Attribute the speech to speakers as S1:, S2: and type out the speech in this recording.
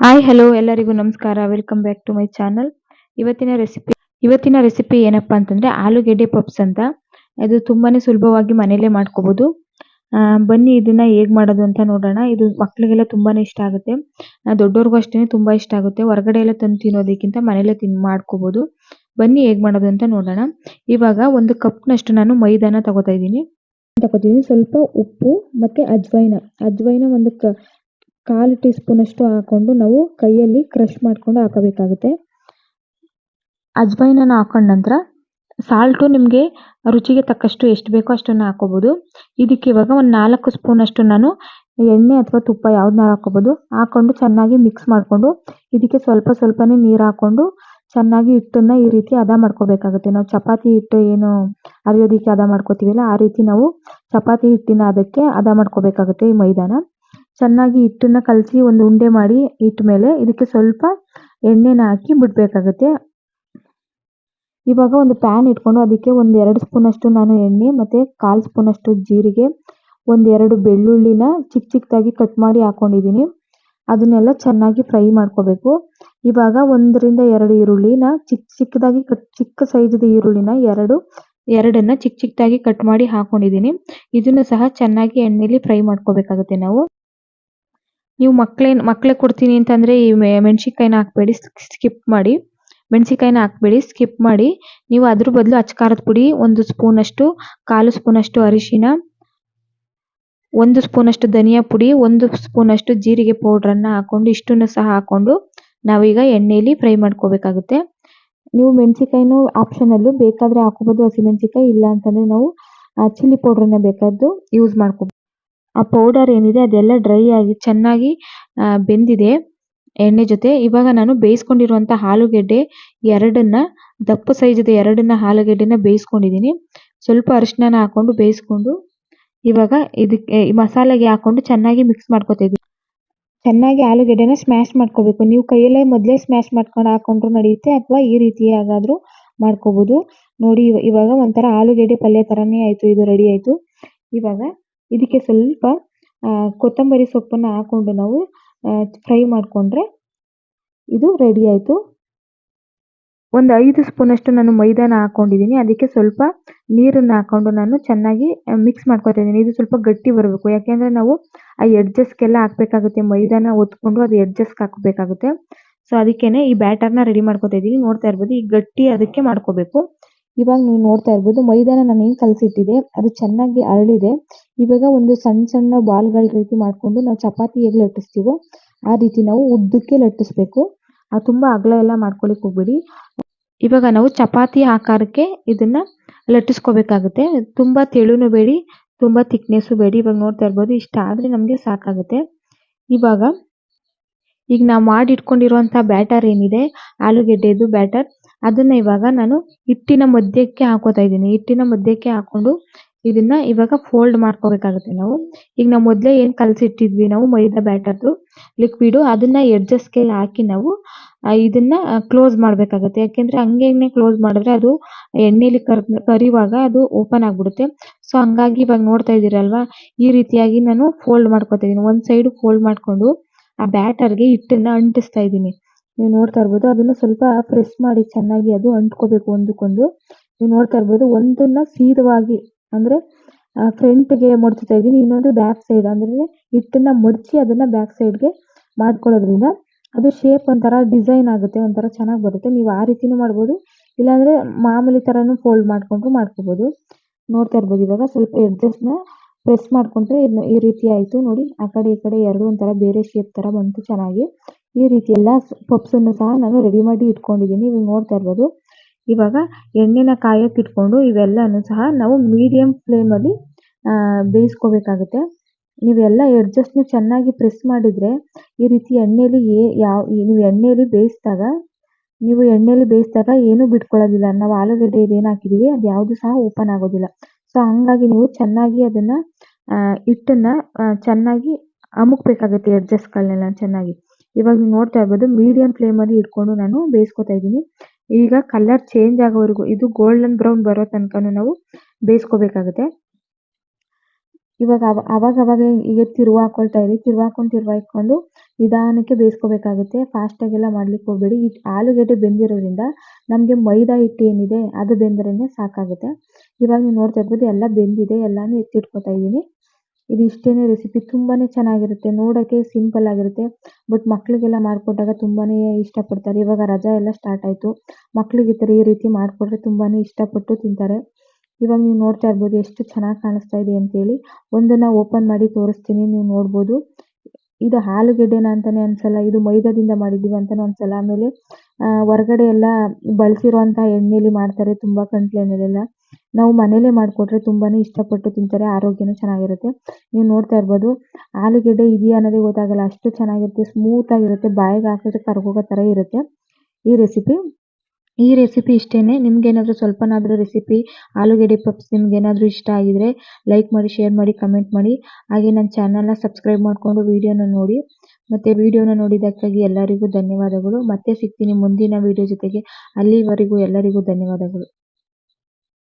S1: Hi hello ಎಲ್ಲರಿಗೂ ನಮಸ್ಕಾರ. Welcome back to my channel ಇವತ್ತಿನ ರೆಸಿಪಿ ಇವತ್ತಿನ ರೆಸಿಪಿ ಏನಪ್ಪಾ ಅಂತಂದ್ರೆ ಆಲೂಗೆಡ್ಡೆ ಪಪ್ಸ್ ಅಂತ. ಇದು ತುಂಬಾನೇ ಸುಲಭವಾಗಿ ಮನೆಯಲ್ಲೇ ಮಾಡ್ಕೋಬಹುದು ಬನ್ನಿ ಇದನ್ನ ಹೇಗ್ ಮಾಡೋದು ಅಂತ ನೋಡೋಣ. ಇದು ಮಕ್ಳಿಗೆಲ್ಲ ತುಂಬಾನೇ ಇಷ್ಟ ಆಗುತ್ತೆ. ದೊಡ್ಡವ್ರಿಗೂ ಅಷ್ಟೇ ತುಂಬಾ ಇಷ್ಟ ಆಗುತ್ತೆ. ಹೊರಗಡೆ ಎಲ್ಲ ತಂದು ತಿನ್ನೋದಕ್ಕಿಂತ ಮನೇಲೆ ತಿನ್ ಮಾಡ್ಕೋಬಹುದು ಬನ್ನಿ ಹೇಗ್ ಮಾಡೋದು ಅಂತ ನೋಡೋಣ. ಇವಾಗ ಒಂದು ಕಪ್ನಷ್ಟು ನಾನು ಮೈದಾನ ತಗೋತಾ ಇದ್ದೀನಿ. ತಗೋತೀನಿ ಸ್ವಲ್ಪ ಉಪ್ಪು ಮತ್ತೆ ಅಜ್ವೈನ. ಅಜ್ವೈನ ಒಂದು ಕ ಕಾಲು ಟೀ ಸ್ಪೂನ್ ಅಷ್ಟು ಹಾಕೊಂಡು ನಾವು ಕೈಯಲ್ಲಿ ಕ್ರಷ್ ಮಾಡ್ಕೊಂಡು ಹಾಕಬೇಕಾಗುತ್ತೆ. ಅಜ್ವೈನ ಹಾಕೊಂಡ ನಂತರ ಸಾಲ್ಟು ನಿಮಗೆ ರುಚಿಗೆ ತಕ್ಕಷ್ಟು ಎಷ್ಟು ಬೇಕೋ ಅಷ್ಟನ್ನು ಹಾಕೋಬೋದು. ಇದಕ್ಕೆ ಇವಾಗ ಒಂದು ನಾಲ್ಕು ಸ್ಪೂನ್ ಅಷ್ಟು ನಾನು ಎಣ್ಣೆ ಅಥವಾ ತುಪ್ಪ ಯಾವ್ದನ್ನ ಹಾಕೋಬೋದು. ಹಾಕೊಂಡು ಚೆನ್ನಾಗಿ ಮಿಕ್ಸ್ ಮಾಡಿಕೊಂಡು ಇದಕ್ಕೆ ಸ್ವಲ್ಪ ಸ್ವಲ್ಪನೇ ನೀರು ಹಾಕೊಂಡು ಚೆನ್ನಾಗಿ ಹಿಟ್ಟನ್ನ ಈ ರೀತಿ ಹದ ಮಾಡ್ಕೋಬೇಕಾಗುತ್ತೆ. ನಾವು ಚಪಾತಿ ಹಿಟ್ಟು ಏನು ಅರಿಯೋದಕ್ಕೆ ಹದ ಮಾಡ್ಕೋತೀವಲ್ಲ, ಆ ರೀತಿ ನಾವು ಚಪಾತಿ ಹಿಟ್ಟಿನ ಅದಕ್ಕೆ ಹದ ಮಾಡ್ಕೋಬೇಕಾಗುತ್ತೆ ಈ ಮೈದಾನ. ಚೆನ್ನಾಗಿ ಹಿಟ್ಟನ್ನ ಕಲಸಿ ಒಂದು ಉಂಡೆ ಮಾಡಿ ಹಿಟ್ಟು ಮೇಲೆ ಇದಕ್ಕೆ ಸ್ವಲ್ಪ ಎಣ್ಣೆನ ಹಾಕಿ ಬಿಡಬೇಕಾಗುತ್ತೆ. ಇವಾಗ ಒಂದು ಪ್ಯಾನ್ ಇಟ್ಕೊಂಡು ಅದಕ್ಕೆ ಒಂದು ಎರಡು ಸ್ಪೂನ್ ಅಷ್ಟು ನಾನು ಎಣ್ಣೆ ಮತ್ತೆ ಕಾಲು ಸ್ಪೂನ್ ಅಷ್ಟು ಜೀರಿಗೆ ಒಂದೆರಡು ಬೆಳ್ಳುಳ್ಳಿನ ಚಿಕ್ಕ ಚಿಕ್ಕದಾಗಿ ಕಟ್ ಮಾಡಿ ಹಾಕೊಂಡಿದೀನಿ ಅದನ್ನೆಲ್ಲ ಚೆನ್ನಾಗಿ ಫ್ರೈ ಮಾಡ್ಕೋಬೇಕು. ಇವಾಗ ಒಂದರಿಂದ ಎರಡು ಈರುಳ್ಳಿನ ಚಿಕ್ಕ ಚಿಕ್ಕದಾಗಿ ಕಟ್ ಚಿಕ್ಕ ಸೈಜದ ಈರುಳ್ಳಿನ ಎರಡು, ಎರಡನ್ನ ಚಿಕ್ಕ ಚಿಕ್ಕದಾಗಿ ಕಟ್ ಮಾಡಿ ಹಾಕೊಂಡಿದೀನಿ ಇದನ್ನು ಸಹ ಚೆನ್ನಾಗಿ ಎಣ್ಣೆಲಿ ಫ್ರೈ ಮಾಡ್ಕೋಬೇಕಾಗುತ್ತೆ ನಾವು. ನೀವು ಮಕ್ಳೇ ಮಕ್ಳಿಗೆ ಕೊಡ್ತೀನಿ ಅಂತಂದ್ರೆ ಈ ಮೆಣಸಿನಕಾಯಿನ ಹಾಕ್ಬೇಡಿ ಸ್ಕಿಪ್ ಮಾಡಿ. ಮೆಣಸಿನಕಾಯಿನ ಹಾಕ್ಬೇಡಿ ಸ್ಕಿಪ್ ಮಾಡಿ. ನೀವು ಅದ್ರ ಬದಲು ಅಚ್ಚಕಾರದ ಪುಡಿ, ಒಂದು ಸ್ಪೂನಷ್ಟು, ಕಾಲು ಸ್ಪೂನಷ್ಟು ಅರಿಶಿನ, ಒಂದು ಸ್ಪೂನಷ್ಟು ಧನಿಯಾ ಪುಡಿ, ಒಂದು ಸ್ಪೂನಷ್ಟು ಜೀರಿಗೆ ಪೌಡರ್ ಅನ್ನ ಹಾಕೊಂಡು, ಇಷ್ಟನ್ನು ಸಹ ಹಾಕೊಂಡು ನಾವೀಗ ಎಣ್ಣೆಯಲ್ಲಿ ಫ್ರೈ ಮಾಡ್ಕೋಬೇಕಾಗುತ್ತೆ. ನೀವು ಮೆಣಸಿನಕಾಯಿನೂ ಆಪ್ಷನಲ್ಲು ಬೇಕಾದ್ರೆ ಹಾಕೋಬೋದು ಹಸಿಮೆಣಸಿನ್ಕಾಯಿ ಇಲ್ಲ ಅಂತಂದ್ರೆ ನಾವು ಚಿಲ್ಲಿ ಪೌಡ್ರನ್ನ ಬೇಕಾದ್ದು ಯೂಸ್ ಮಾಡ್ಕೋಬಹುದು ಆ ಪೌಡರ್ ಏನಿದೆ ಅದೆಲ್ಲ ಡ್ರೈ ಆಗಿ ಚೆನ್ನಾಗಿ ಬೆಂದಿದೆ ಎಣ್ಣೆ ಜೊತೆ. ಇವಾಗ ನಾನು ಬೇಯಿಸ್ಕೊಂಡಿರುವಂತ ಆಲೂಗಡ್ಡೆ ಎರಡನ್ನ, ದಪ್ಪ ಸೈಜ್ ಎರಡನ್ನ ಆಲೂಗಡ್ಡೆನ ಬೇಯಿಸ್ಕೊಂಡಿದ್ದೀನಿ ಸ್ವಲ್ಪ ಅರಿಶಿನ ಹಾಕೊಂಡು ಬೇಯಿಸ್ಕೊಂಡು, ಇವಾಗ ಇದಕ್ಕೆ ಮಸಾಲೆಗೆ ಹಾಕೊಂಡು ಚೆನ್ನಾಗಿ ಮಿಕ್ಸ್ ಮಾಡ್ಕೊತಿದೀನಿ ಚೆನ್ನಾಗಿ ಆಲೂಗಡ್ಡೆನ ಸ್ಮ್ಯಾಶ್ ಮಾಡ್ಕೋಬೇಕು. ನೀವು ಕೈಯಲ್ಲೇ ಮೊದಲೇ ಸ್ಮ್ಯಾಶ್ ಮಾಡ್ಕೊಂಡು ಹಾಕೊಂಡ್ರು ನಡೆಯುತ್ತೆ ಅಥವಾ ಈ ರೀತಿ ಹಾಗಾದ್ರೂ ಮಾಡ್ಕೋಬಹುದು ನೋಡಿ, ಇವ- ಇವಾಗ ಒಂಥರ ಆಲೂಗಡ್ಡೆ ಪಲ್ಯ ತರಾನೇ ಆಯ್ತು, ಇದು ರೆಡಿ ಆಯ್ತು. ಇವಾಗ ಇದಕ್ಕೆ ಸ್ವಲ್ಪ ಕೊತ್ತಂಬರಿ ಸೊಪ್ಪನ್ನ ಹಾಕೊಂಡು ನಾವು ಫ್ರೈ ಮಾಡ್ಕೊಂಡ್ರೆ ಇದು ರೆಡಿ ಆಯಿತು. ಒಂದು ಐದು ಸ್ಪೂನ್ ಅಷ್ಟು ನಾನು ಮೈದಾನ ಹಾಕೊಂಡಿದೀನಿ ಅದಕ್ಕೆ ಸ್ವಲ್ಪ ನೀರನ್ನು ಹಾಕೊಂಡು ನಾನು ಚೆನ್ನಾಗಿ ಮಿಕ್ಸ್ ಮಾಡ್ಕೊತಾ ಇದ್ದೀನಿ. ಇದು ಸ್ವಲ್ಪ ಗಟ್ಟಿ ಬರಬೇಕು. ಯಾಕೆಂದರೆ ನಾವು ಆ ಎಡ್ಜಸ್ಗೆಲ್ಲ ಹಾಕ್ಬೇಕಾಗುತ್ತೆ. ಮೈದಾನ ಒತ್ಕೊಂಡು ಅದು ಎಡ್ಜಸ್ಗೆ ಹಾಕಬೇಕಾಗುತ್ತೆ. ಸೊ ಅದಕ್ಕೇ ಈ ಬ್ಯಾಟರ್ನ ರೆಡಿ ಮಾಡ್ಕೊತಾ ಇದ್ದೀನಿ. ನೋಡ್ತಾ ಇರ್ಬೋದು. ಈ ಗಟ್ಟಿ ಅದಕ್ಕೆ ಮಾಡ್ಕೋಬೇಕು. ಇವಾಗ ನೀವು ನೋಡ್ತಾ ಇರಬಹುದು ಮೈದಾನ ನಾನು ಏನ್ ಕಲಸಿಟ್ಟಿದೆ, ಅದು ಚೆನ್ನಾಗಿ ಅರಳಿದೆ. ಇವಾಗ ಒಂದು ಸಣ್ಣ ಸಣ್ಣ ಬಾಲ್ಗಳ ರೀತಿ ಮಾಡ್ಕೊಂಡು ನಾವು ಚಪಾತಿ ಹೇಗೆ ಲಟ್ಟಿಸ್ತೀವೋ, ಆ ರೀತಿ ನಾವು ಉದ್ದಕ್ಕೆ ಲಟ್ಟಿಸ್ಬೇಕು. ಆ ತುಂಬಾ ಅಗಲ ಎಲ್ಲ ಮಾಡ್ಕೊಳಿಕ್ ಹೋಗ್ಬೇಡಿ. ಇವಾಗ ನಾವು ಚಪಾತಿ ಆಕಾರಕ್ಕೆ ಇದನ್ನ ಲಟ್ಟಿಸ್ಕೋಬೇಕಾಗುತ್ತೆ. ತುಂಬಾ ತೆಳುನು ಬೇಡಿ, ತುಂಬಾ ಥಿಕ್ನೆಸ್ಸು ಬೇಡಿ. ಇವಾಗ ನೋಡ್ತಾ ಇರಬಹುದು ಇಷ್ಟ ಆದ್ರೆ ನಮ್ಗೆ ಸಾಕಾಗುತ್ತೆ. ಇವಾಗ ಈಗ ನಾವು ಮಾಡಿ ಇಟ್ಕೊಂಡಿರುವಂತಹ ಬ್ಯಾಟರ್ ಏನಿದೆ, ಆಲೂಗಡ್ಡೆದು ಬ್ಯಾಟರ್, ಅದನ್ನ ಇವಾಗ ನಾನು ಹಿಟ್ಟಿನ ಮಧ್ಯಕ್ಕೆ ಹಾಕೋತಾ ಇದ್ದೀನಿ. ಹಿಟ್ಟಿನ ಮಧ್ಯಕ್ಕೆ ಹಾಕೊಂಡು ಇದನ್ನ ಇವಾಗ ಫೋಲ್ಡ್ ಮಾಡ್ಕೋಬೇಕಾಗುತ್ತೆ ನಾವು. ಈಗ ನಾವು ಮೊದಲೇ ಏನ್ ಕಲಸಿಟ್ಟಿದ್ವಿ ನಾವು, ಮೈದಾ ಬ್ಯಾಟರ್ದು ಲಿಕ್ವಿಡ್ ಅದನ್ನ ಎಡ್ಜಸ್ಗೆ ಹಾಕಿ ನಾವು ಇದನ್ನ ಕ್ಲೋಸ್ ಮಾಡ್ಬೇಕಾಗುತ್ತೆ. ಯಾಕೆಂದ್ರೆ ಹಂಗೇನೆ ಕ್ಲೋಸ್ ಮಾಡಿದ್ರೆ ಅದು ಎಣ್ಣೆಲಿ ಕರ್, ಕರಿವಾಗ ಅದು ಓಪನ್ ಆಗ್ಬಿಡುತ್ತೆ. ಸೊ ಹಂಗಾಗಿ ಇವಾಗ ನೋಡ್ತಾ ಇದೀರಲ್ವಾ ಈ ರೀತಿಯಾಗಿ ನಾನು ಫೋಲ್ಡ್ ಮಾಡ್ಕೋತಾ ಇದೀನಿ ಒಂದ್ ಸೈಡ್ ಫೋಲ್ಡ್ ಮಾಡ್ಕೊಂಡು ಆ ಬ್ಯಾಟರ್ಗೆ ಹಿಟ್ಟನ್ನ ಅಂಟಿಸ್ತಾ ಇದೀನಿ ನೀವು ನೋಡ್ತಾ ಇರಬಹುದು ಅದನ್ನ ಸ್ವಲ್ಪ ಪ್ರೆಸ್ ಮಾಡಿ ಚೆನ್ನಾಗಿ ಅದು ಅಂಟ್ಕೋಬೇಕು ಒಂದಕ್ಕೊಂದು. ನೀವು ನೋಡ್ತಾ ಇರ್ಬೋದು, ಒಂದನ್ನ ಸೀದವಾಗಿ ಅಂದ್ರೆ ಫ್ರಂಟ್ಗೆ ಮಡಚುತ್ತಾ ಇದೀನಿ ಇನ್ನೊಂದು ಬ್ಯಾಕ್ ಸೈಡ್ ಅಂದ್ರೆ ಹಿಟ್ಟನ್ನ ಮಡಚಿ ಅದನ್ನ ಬ್ಯಾಕ್ ಸೈಡ್ಗೆ ಮಾಡ್ಕೊಳ್ಳೋದ್ರಿಂದ ಅದು ಶೇಪ್ ಒಂಥರ ಡಿಸೈನ್ ಆಗುತ್ತೆ, ಒಂಥರ ಚೆನ್ನಾಗಿ ಬರುತ್ತೆ. ನೀವು ಆ ರೀತಿನೂ ಮಾಡ್ಬೋದು, ಇಲ್ಲಾಂದ್ರೆ ಮಾಮೂಲಿ ತರಾನು ಫೋಲ್ಡ್ ಮಾಡ್ಕೊಂಡು ಮಾಡ್ಕೋಬಹುದು ನೋಡ್ತಾ ಇರ್ಬೋದು, ಇವಾಗ ಸ್ವಲ್ಪ ಅಡ್ಜಸ್ಟ್ನ ಪ್ರೆಸ್ ಮಾಡ್ಕೊಂಡ್ರೆ ಈ ರೀತಿ ಆಯ್ತು ನೋಡಿ. ಆ ಕಡೆ, ಈ ಕಡೆ ಎರಡು ಒಂಥರ ಬೇರೆ ಶೇಪ್ ತರ ಬಂತು ಚೆನ್ನಾಗಿ. ಈ ರೀತಿ ಎಲ್ಲ ಪಪ್ಸ್ ಅನ್ನು ಸಹ ನಾನು ರೆಡಿ ಮಾಡಿ ಇಟ್ಕೊಂಡಿದ್ದೀನಿ. ಇವಾಗ ನೋಡ್ತಾ ಇರ್ಬೋದು. ಇವಾಗ ಎಣ್ಣೆನ ಕಾಯಕ್ಕೆ ಇಟ್ಕೊಂಡು ಇವೆಲ್ಲನೂ ಸಹ ನಾವು ಮೀಡಿಯಂ ಫ್ಲೇಮ್ ಅಲ್ಲಿ ಬೇಯಿಸ್ಕೋಬೇಕಾಗುತ್ತೆ. ನೀವೆಲ್ಲ ಎಡ್ಜಸ್ ನು ಚೆನ್ನಾಗಿ ಪ್ರೆಸ್ ಮಾಡಿದ್ರೆ ಈ ರೀತಿ ಎಣ್ಣೆಲಿ ಯಾವ ನೀವು ಎಣ್ಣೆಲಿ ಬೇಯಿಸಿದಾಗ, ನೀವು ಎಣ್ಣೆಯಲ್ಲಿ ಬೇಯಿಸಿದಾಗ ಏನು ಬಿಟ್ಕೊಳ್ಳೋದಿಲ್ಲ. ನಾವು ಆಲೂಗಡ್ಡೆ ಏನ್ ಹಾಕಿದೀವಿ ಅದು ಯಾವುದು ಸಹ ಓಪನ್ ಆಗೋದಿಲ್ಲ. ಸೊ ಹಂಗಾಗಿ ನೀವು ಚೆನ್ನಾಗಿ ಅದನ್ನ ಹಿಟ್ಟನ್ನ ಅಹ್ ಚೆನ್ನಾಗಿ ಅಮುಕ್ಬೇಕಾಗುತ್ತೆ ಎಡ್ಜಸ್ಗಳನ್ನೆಲ್ಲ ಚೆನ್ನಾಗಿ. ಇವಾಗ ನೀವು ನೋಡ್ತಾ ಇರ್ಬೋದು ಮೀಡಿಯಂ ಫ್ಲೇಮ್ ಅಲ್ಲಿ ಇಟ್ಕೊಂಡು ನಾನು ಬೇಯಿಸ್ಕೊತಾ ಇದ್ದೀನಿ. ಈಗ ಕಲರ್ ಚೇಂಜ್ ಆಗೋವರೆಗೂ, ಇದು ಗೋಲ್ಡನ್ ಬ್ರೌನ್ ಬರೋ ತನಕನೂ ನಾವು ಬೇಯಿಸ್ಕೋಬೇಕಾಗುತ್ತೆ. ಇವಾಗ ಅವ ಅವಾಗ ಅವಾಗ ಹೀಗೆ ತಿರುವು ಹಾಕೊಳ್ತಾ ಇರಿ, ತಿರುವು ಹಾಕೊಂಡು ತಿರುವು ಹಾಕೊಂಡು ನಿಧಾನಕ್ಕೆ ಬೇಯಿಸ್ಕೋಬೇಕಾಗುತ್ತೆ. ಎಲ್ಲ ಮಾಡ್ಲಿಕ್ಕೆ ಹೋಗಬೇಡಿ. ಈ ಆಲೂಗಡ್ಡೆ ಬೆಂದಿರೋದ್ರಿಂದ ನಮಗೆ ಮೈದಾ ಹಿಟ್ಟು ಏನಿದೆ ಅದು ಬೆಂದ್ರೇ ಸಾಕಾಗುತ್ತೆ. ಇವಾಗ ನೀವು ನೋಡ್ತಾ ಇರ್ಬೋದು ಎಲ್ಲ ಬೆಂದಿದೆ, ಎಲ್ಲಾನು ಎತ್ತಿಟ್ಕೊತಾ ಇದ್ದೀನಿ. ಇದು ಇಷ್ಟೇನೆ ರೆಸಿಪಿ ತುಂಬಾನೇ ಚೆನ್ನಾಗಿರುತ್ತೆ. ನೋಡೋಕ್ಕೆ ಸಿಂಪಲ್ ಆಗಿರುತ್ತೆ. ಬಟ್ ಮಕ್ಕಳಿಗೆಲ್ಲ ಮಾಡಿಕೊಟ್ಟಾಗ ತುಂಬಾನೇ ಇಷ್ಟಪಡ್ತಾರೆ. ಇವಾಗ ರಜಾ ಎಲ್ಲ ಸ್ಟಾರ್ಟ್ ಆಯಿತು. ಮಕ್ಕಳಿಗೆ ಈ ಥರ ಈ ರೀತಿ ಮಾಡಿಕೊಟ್ರೆ ತುಂಬಾನೇ ಇಷ್ಟಪಟ್ಟು ತಿಂತಾರೆ. ಇವಾಗ ನೀವು ನೋಡ್ತಾ ಇರಬಹುದು ಎಷ್ಟು ಚೆನ್ನಾಗಿ ಕಾಣಿಸ್ತಾ ಇದೆ ಅಂತೇಳಿ. ಒಂದನ್ನ ಓಪನ್ ಮಾಡಿ ತೋರಿಸ್ತೀನಿ, ನೀವು ನೋಡಬಹುದು ಇದು ಆಲೂಗೆಡ್ಡೆನ ಅಂತಾನೆ ಅನ್ಸಲ್ಲ, ಇದು ಮೈದಾದಿಂದ ಮಾಡಿದ್ದೀವಿ ಅಂತಾನೂ ಅನ್ಸಲ್ಲ. ಆಮೇಲೆ ಹೊರಗಡೆ ಎಲ್ಲ ಬಳಸಿರುವಂತಹ ಎಣ್ಣೆಲಿ ಮಾಡ್ತಾರೆ, ತುಂಬಾ ಕಂಟ್ಲಿ ಎಣ್ಣೆಲೆಲ್ಲ. ನಾವು ಮನೇಲೆ ಮಾಡಿಕೊಟ್ರೆ ತುಂಬಾನೇ ಇಷ್ಟಪಟ್ಟು ತಿಂತಾರೆ, ಆರೋಗ್ಯನೂ ಚೆನ್ನಾಗಿರುತ್ತೆ. ನೀವು ನೋಡ್ತಾ ಇರಬಹುದು ಆಲೂಗಡ್ಡೆ ಇದೆಯಾ ಅನ್ನೋದೇ ಗೊತ್ತಾಗಲ್ಲ. ಅಷ್ಟು ಚೆನ್ನಾಗಿರುತ್ತೆ ಸ್ಮೂತ್ ಆಗಿರುತ್ತೆ, ಬಾಯಿಗೆ ಹಾಕಿದ್ರೆ ಕರ್ಗೋಗೋ ತರ ಇರುತ್ತೆ. ಈ ರೆಸಿಪಿ ಈ ರೆಸಿಪಿ ಇಷ್ಟೇನೆ. ನಿಮ್ಗೇನಾದರೂ ಸ್ವಲ್ಪನಾದರೂ ರೆಸಿಪಿ ಆಲೂಗಡ್ಡೆ ಪಪ್ಸ್ ನಿಮ್ಗೇನಾದರೂ ಇಷ್ಟ ಆಗಿದ್ರೆ ಲೈಕ್ ಮಾಡಿ ಶೇರ್ ಮಾಡಿ ಕಮೆಂಟ್ ಮಾಡಿ. ಹಾಗೆ ನನ್ನ ನ ಸಬ್ಸ್ಕ್ರೈಬ್ ಮಾಡಿಕೊಂಡು ವಿಡಿಯೋನ ನೋಡಿ. ಮತ್ತು ವಿಡಿಯೋನ ನೋಡಿದ್ದಕ್ಕಾಗಿ ಎಲ್ಲರಿಗೂ ಧನ್ಯವಾದಗಳು. ಮತ್ತೆ ಸಿಗ್ತೀನಿ ಮುಂದಿನ ವಿಡಿಯೋ ಜೊತೆಗೆ. ಅಲ್ಲಿವರೆಗೂ ಎಲ್ಲರಿಗೂ ಧನ್ಯವಾದಗಳು.